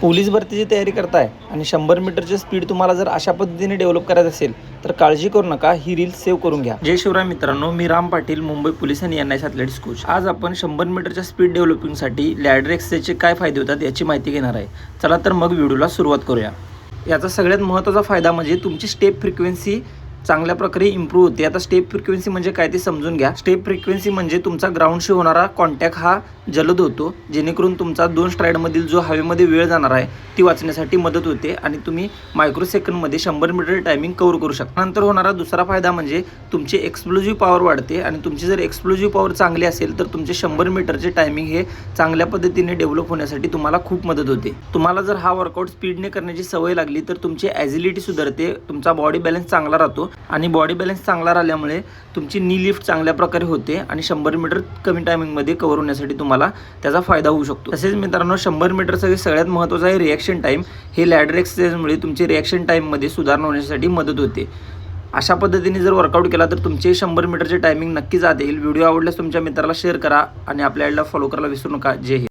Police भरतीची तयारी करताय आणि शंभर मीटरची स्पीड तुम्हाला जर अशा पद्धतीने डेव्हलप करायचं असेल तर काळजी करू नका. ही रील सेव्ह करून घ्या. जय शिवराय मित्रांनो मी राम पाटील मुंबई पोलीस आणि एन एस ॲथलेटिक्स कोच आज आपण शंभर मीटरच्या स्पीड डेव्हलपिंगसाठी लॅडर एक्सरसाइजचे काय फायदे होतात याची माहिती घेणार आहे. चला तर मग व्हिडिओला सुरुवात करूया. याचा सगळ्यात महत्त्वाचा फायदा म्हणजे तुमची स्टेप फ्रिक्वेन्सी चांगल्या प्रकारे इम्प्रूव्ह होते. आता स्टेप फ्रिक्वेन्सी म्हणजे काय ते समजून घ्या. स्टेप फ्रिक्वेन्सी म्हणजे तुमचा ग्राउंडशी होणारा कॉन्टॅक्ट हा जलद होतो. जेणेकरून तुमचा दोन स्ट्राईडमधील जो हवेमध्ये वेळ जाणार आहे ती वाचण्यासाठी मदत होते आणि तुम्ही मायक्रोसेकंडमध्ये शंभर मीटर टायमिंग कव्हर करू शकता. नंतर होणारा दुसरा फायदा म्हणजे तुमची एक्सप्लोजिव्ह पॉवर वाढते आणि तुमची जर एक्सप्लोजिव्ह पॉवर चांगली असेल तर तुमचे शंभर मीटरचे टायमिंग हे चांगल्या पद्धतीने डेव्हलप होण्यासाठी तुम्हाला खूप मदत होते. तुम्हाला जर हा वर्कआउट स्पीडने करण्याची सवय लागली तर तुमची ॲझिलिटी सुधारते तुमचा बॉडी बॅलन्स चांगला राहतो आणि बॉडी बॅलन्स चांगला राहिल्यामुळे तुमची नी लिफ्ट चांगल्या प्रकारे होते आणि शंभर मीटर कमी टायमिंगमध्ये कव्हर होण्यासाठी तुम्हाला त्याचा फायदा होऊ शकतो. तसेच मित्रांनो शंभर मीटरचं सगळ्यात महत्त्वाचं आहे रिॲक्शन टाईम हे लॅडर एक्सरसाइजमुळे तुमची रिॲक्शन टाईममध्ये सुधारणा होण्यासाठी मदत होते. अशा पद्धतीने जर वर्कआउट केला तर तुमचे शंभर मीटरचे टायमिंग नक्की जात येईल. व्हिडिओ आवडल्यास तुमच्या मित्राला शेअर करा आणि आपल्या आईला फॉलो करायला विसरू नका. जय हिंद.